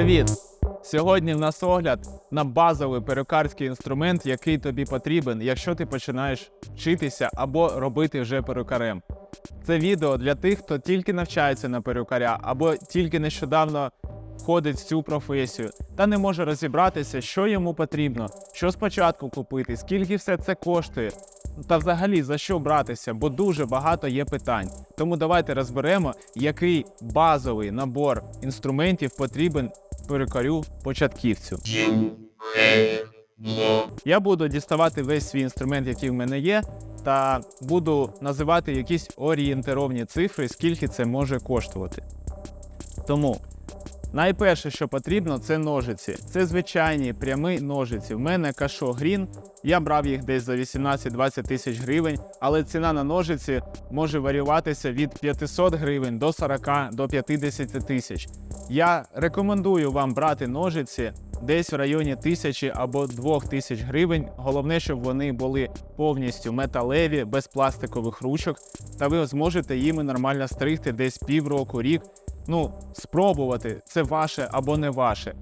Привіт! Сьогодні в нас огляд на базовий перукарський інструмент, який тобі потрібен, якщо ти починаєш вчитися або робити вже перукарем. Це відео для тих, хто тільки навчається на перукаря або тільки нещодавно входить в цю професію та не може розібратися, що йому потрібно, що спочатку купити, скільки все це коштує. Та взагалі за що братися, бо дуже багато є питань. Тому давайте розберемо, який базовий набор інструментів потрібен перукарю початківцю. Я буду діставати весь свій інструмент, який в мене є, та буду називати якісь орієнтировні цифри, скільки це може коштувати. Тому найперше, що потрібно, це ножиці. Це звичайні прямі ножиці. В мене кашо грін. Я брав їх десь за 18-20 тисяч гривень, але ціна на ножиці може варіюватися від 500 гривень до 40 до 50 тисяч. Я рекомендую вам брати ножиці десь в районі тисячі або двох тисяч гривень. Головне, щоб вони були повністю металеві, без пластикових ручок, та ви зможете їми нормально стригти десь півроку, рік. Ну, спробувати це ваше або не ваше.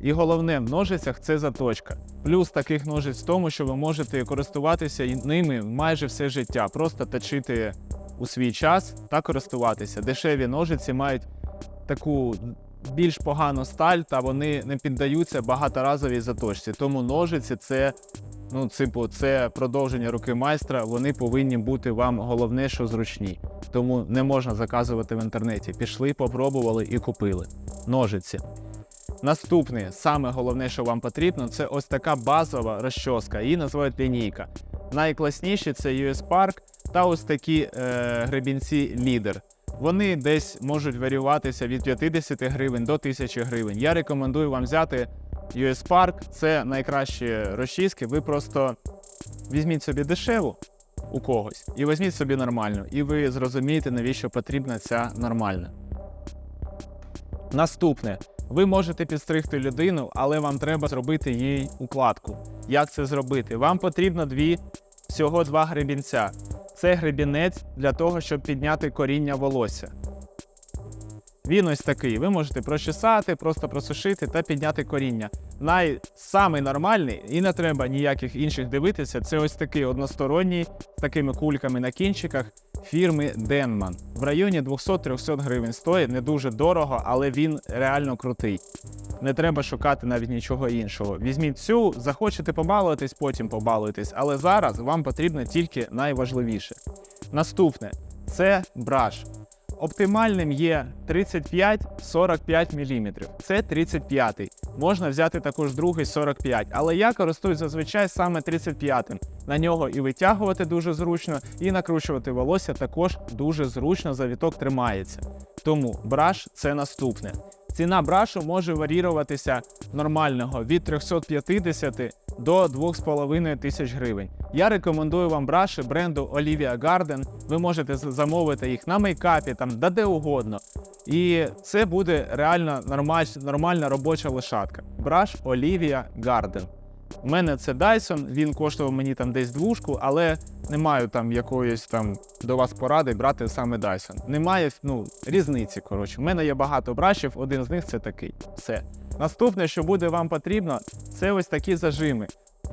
І головне в ножицях це заточка. Плюс таких ножиць в тому, що ви можете користуватися ними майже все життя, просто точити у свій час та користуватися. Дешеві ножиці мають таку більш погану сталь, та вони не піддаються багаторазовій заточці. Тому ножиці це, ну, типу, це продовження руки майстра. Вони повинні бути вам головне, що зручні. Тому не можна заказувати в інтернеті. Пішли, попробували і купили. Ножиці. Наступне, саме головне, що вам потрібно, це ось така базова розчоска. Її називають лінійка. Найкласніші це US Park та ось такі е, гребінці лідер. Вони десь можуть варіюватися від 50 гривень до 1000 гривень. Я рекомендую вам взяти US Park, це найкращі розчіски. Ви просто візьміть собі дешеву у когось і візьміть собі нормальну, і ви зрозумієте, навіщо потрібна ця нормальна. Наступне. Ви можете підстригти людину, але вам треба зробити їй укладку. Як це зробити? Вам потрібно дві, всього два гребінця. Це гребінець для того, щоб підняти коріння волосся. Він ось такий. Ви можете прочесати, просто просушити та підняти коріння. Най нормальний, і не треба ніяких інших дивитися. Це ось такий односторонній з такими кульками на кінчиках фірми Денман. В районі 200-300 гривень стоїть не дуже дорого, але він реально крутий. Не треба шукати навіть нічого іншого. Візьміть цю, захочете побалуватись, потім побалуєтесь, але зараз вам потрібно тільки найважливіше. Наступне це браш. Оптимальним є 35-45 мм. Це 35. Можна взяти також другий 45, але я користуюсь зазвичай саме 35. На нього і витягувати дуже зручно, і накручувати волосся також дуже зручно, завіток тримається. Тому браш це наступне. Ціна брашу може варіруватися нормального від 350 до 2,5 тисяч гривень. Я рекомендую вам браші бренду Olivia Garden. Ви можете замовити їх на мейкапі, там да де угодно. І це буде реально нормаль, нормальна робоча лошадка. Браш Olivia Garden. У мене це Dyson, він коштував мені там десь двушку, але не маю там якоїсь там до вас поради брати саме Dyson. Немає ну, різниці. Коротше, у мене є багато брашів, один з них це такий. Все. Наступне, що буде вам потрібно, це ось такі зажими.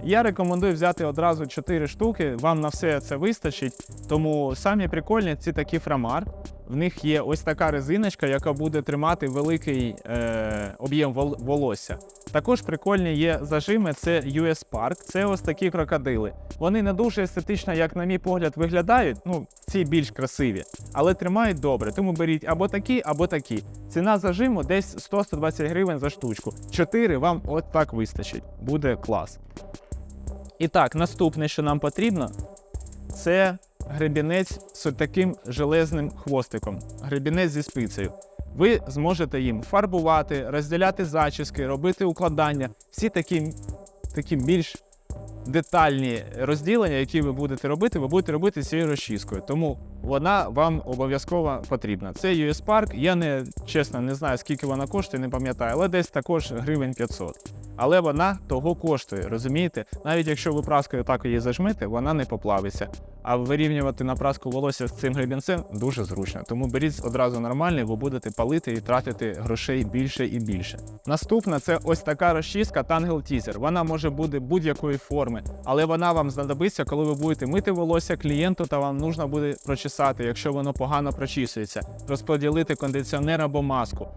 Я рекомендую взяти одразу 4 штуки, вам на все це вистачить. Тому самі прикольні ці такі фрамар. В них є ось така резиночка, яка буде тримати великий е, об'єм вол- волосся. Також прикольні є зажими, це US Park, це ось такі крокодили. Вони не дуже естетично, як на мій погляд, виглядають. Ну, ці більш красиві, але тримають добре. Тому беріть або такі, або такі. Ціна зажиму десь 100-120 гривень за штучку. Чотири вам от так вистачить. Буде клас. І так, наступне, що нам потрібно, це гребінець з таким железним хвостиком. Гребінець зі спицею. Ви зможете їм фарбувати, розділяти зачіски, робити укладання. Всі такі, такі більш детальні розділення, які ви будете робити, ви будете робити цією розчіскою. Тому вона вам обов'язково потрібна. Це US Park. Я не чесно не знаю, скільки вона коштує, не пам'ятаю, але десь також гривень 500. Але вона того коштує, розумієте? Навіть якщо ви праскою так її зажмете, вона не поплавиться. А вирівнювати на праску волосся з цим гребінцем дуже зручно. Тому беріть одразу нормальний, ви будете палити і тратити грошей більше і більше. Наступна це ось така розчіска Tangle Teaser. Вона може бути будь-якої форми, але вона вам знадобиться, коли ви будете мити волосся клієнту, та вам нужно буде прочесати, якщо воно погано прочісується, розподілити кондиціонер або маску.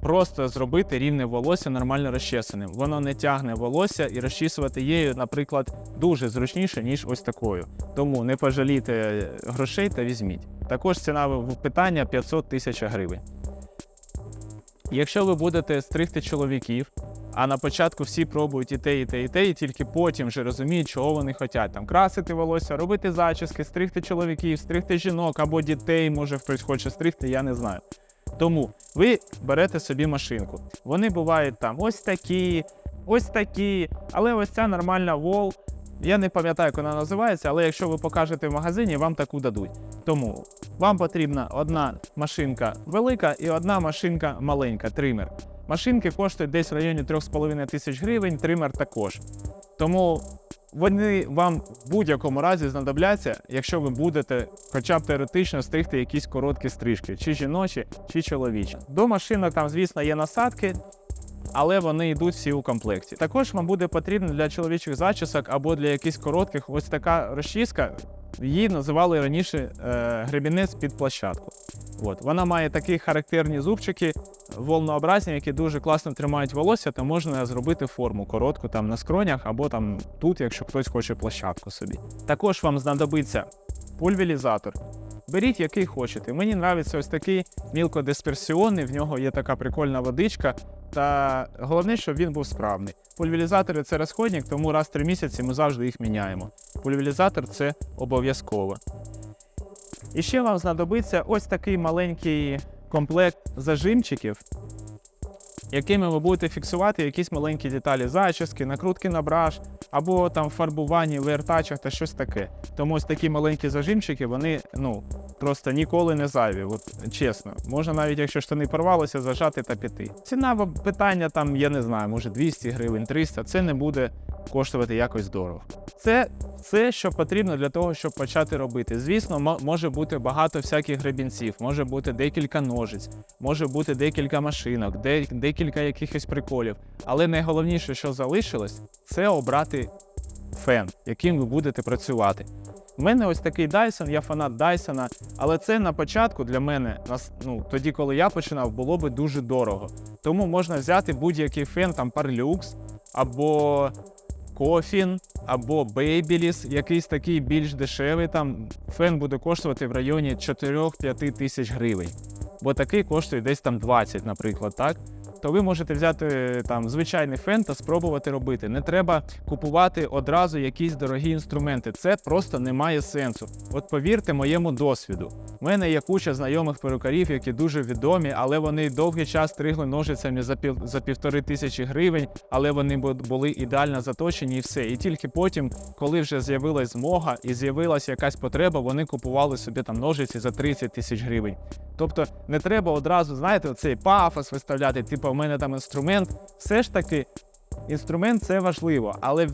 Просто зробити рівне волосся нормально розчесаним. Воно не тягне волосся і розчісувати її, наприклад, дуже зручніше, ніж ось такою. Тому не пожалійте грошей та візьміть. Також ціна питання 500 тисяч гривень. Якщо ви будете стригти чоловіків, а на початку всі пробують і те, і те, і те, і тільки потім вже розуміють, чого вони хочуть. Там красити волосся, робити зачіски, стригти чоловіків, стригти жінок або дітей, може хтось хоче стригти, я не знаю. Тому ви берете собі машинку. Вони бувають там ось такі, ось такі, але ось ця нормальна вол. Я не пам'ятаю, як вона називається, але якщо ви покажете в магазині, вам таку дадуть. Тому вам потрібна одна машинка велика і одна машинка маленька, тример. Машинки коштують десь в районі 3,5 тисяч гривень, тример також. Тому вони вам в будь-якому разі знадобляться, якщо ви будете хоча б теоретично стригти якісь короткі стрижки, чи жіночі, чи чоловічі. До машинок там, звісно, є насадки, але вони йдуть всі у комплекті. Також вам буде потрібно для чоловічих зачісок або для якихось коротких ось така розчіска. Її називали раніше е, гребінець під площадку. От. Вона має такі характерні зубчики волнообразні, які дуже класно тримають волосся, то можна зробити форму коротку там на скронях або там тут, якщо хтось хоче площадку собі. Також вам знадобиться пульверізатор. Беріть який хочете. Мені подобається ось такий мілкодисперсіонний, в нього є така прикольна водичка. Та головне, щоб він був справний. Пульверізатори це розходник, тому раз в три місяці ми завжди їх міняємо. Пульверізатор це обов'язково. І ще вам знадобиться ось такий маленький комплект зажимчиків, якими ви будете фіксувати якісь маленькі деталі зачіски, накрутки на браш, або там фарбування, вертачах та щось таке. Тому ось такі маленькі зажимчики, вони ну, просто ніколи не зайві. От чесно, можна навіть якщо штани порвалися, зажати та піти. Ціна питання там, я не знаю, може 200 гривень, 300, це не буде коштувати якось дорого. Це все, що потрібно для того, щоб почати робити. Звісно, мо- може бути багато всяких гребінців, може бути декілька ножиць, може бути декілька машинок, де, декілька якихось приколів. Але найголовніше, що залишилось, це обрати фен, яким ви будете працювати. У мене ось такий Dyson, я фанат Dyson, але це на початку для мене, ну, тоді, коли я починав, було би дуже дорого. Тому можна взяти будь-який фен, там Parlux або Кофін, або Babyliss, якийсь такий більш дешевий. Там фен буде коштувати в районі 4-5 тисяч гривень. Бо такий коштує десь там 20, наприклад, так? То ви можете взяти там звичайний фен та спробувати робити. Не треба купувати одразу якісь дорогі інструменти. Це просто не має сенсу. От повірте моєму досвіду. У мене є куча знайомих перукарів, які дуже відомі, але вони довгий час стригли ножицями за пів за півтори тисячі гривень, але вони були ідеально заточені і все. І тільки потім, коли вже з'явилась змога і з'явилася якась потреба, вони купували собі там ножиці за 30 тисяч гривень. Тобто не треба одразу, знаєте, цей пафос виставляти, типу, у мене там інструмент. Все ж таки, інструмент це важливо, але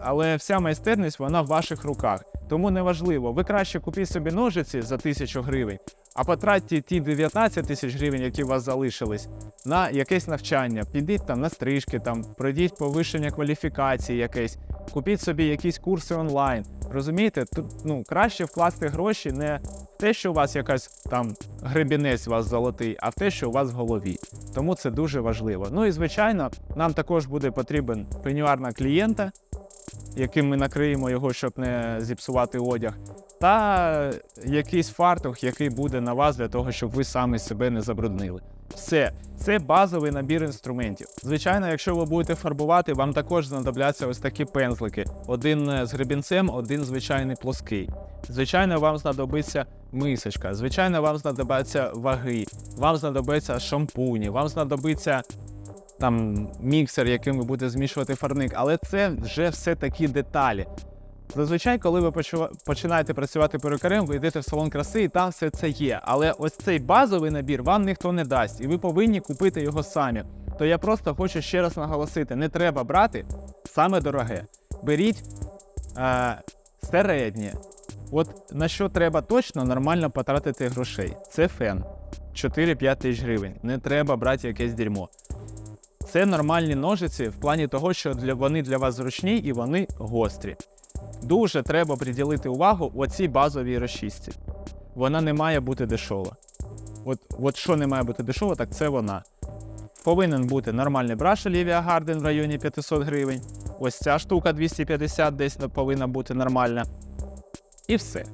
але вся майстерність вона в ваших руках. Тому не важливо. Ви краще купіть собі ножиці за тисячу гривень, а потратьте ті 19 тисяч гривень, які у вас залишились, на якесь навчання. Підіть там на стрижки, там пройдіть повищення кваліфікації якесь, купіть собі якісь курси онлайн. Розумієте, тут ну краще вкласти гроші не в те, що у вас якась там гребінець у вас золотий, а в те, що у вас в голові. Тому це дуже важливо. Ну і звичайно, нам також буде потрібен пенюар на клієнта, яким ми накриємо його, щоб не зіпсувати одяг, та якийсь фартух, який буде на вас для того, щоб ви самі себе не забруднили. Все, це базовий набір інструментів. Звичайно, якщо ви будете фарбувати, вам також знадобляться ось такі пензлики: один е, з гребінцем, один звичайний плоский. Звичайно, вам знадобиться мисочка, звичайно, вам знадобляться ваги, вам знадобиться шампуні, вам знадобиться там міксер, яким ви будете змішувати фарник, але це вже все такі деталі. Зазвичай, коли ви починаєте працювати перукарем, ви йдете в салон краси, і там все це є. Але ось цей базовий набір вам ніхто не дасть, і ви повинні купити його самі. То я просто хочу ще раз наголосити: не треба брати саме дороге. Беріть е, середнє. От на що треба точно нормально потратити грошей. Це фен 4-5 тисяч гривень. Не треба брати якесь дерьмо. Це нормальні ножиці в плані того, що для, вони для вас зручні і вони гострі. Дуже треба приділити увагу оцій базовій розчистці. Вона не має бути дешова. От, от що не має бути дешево, так це вона. Повинен бути нормальний браш Olivia Garden в районі 500 гривень. Ось ця штука 250 десь повинна бути нормальна. І все.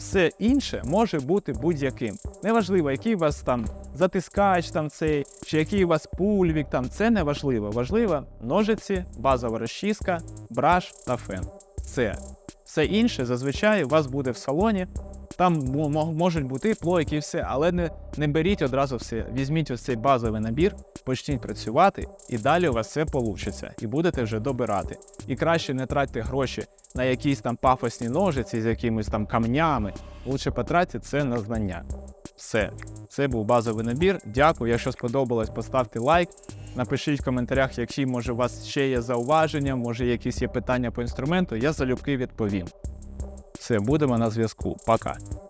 Все інше може бути будь-яким. Неважливо, який у вас там затискач, там цей, чи який у вас пульвік, там це не важливо. Важливо ножиці, базова розчіска, браш та фен. Все. Все інше зазвичай у вас буде в салоні. Там мо- мо- можуть бути плойки і все, але не, не беріть одразу все. Візьміть ось цей базовий набір, почніть працювати, і далі у вас все вийде. І будете вже добирати. І краще не тратьте гроші на якісь там пафосні ножиці з якимись там камнями. Лучше потратьте це на знання. Все. Це був базовий набір. Дякую. Якщо сподобалось, поставте лайк. Напишіть в коментарях, які може у вас ще є зауваження, може якісь є питання по інструменту. Я залюбки відповім. Все, будемо на зв'язку. Пока.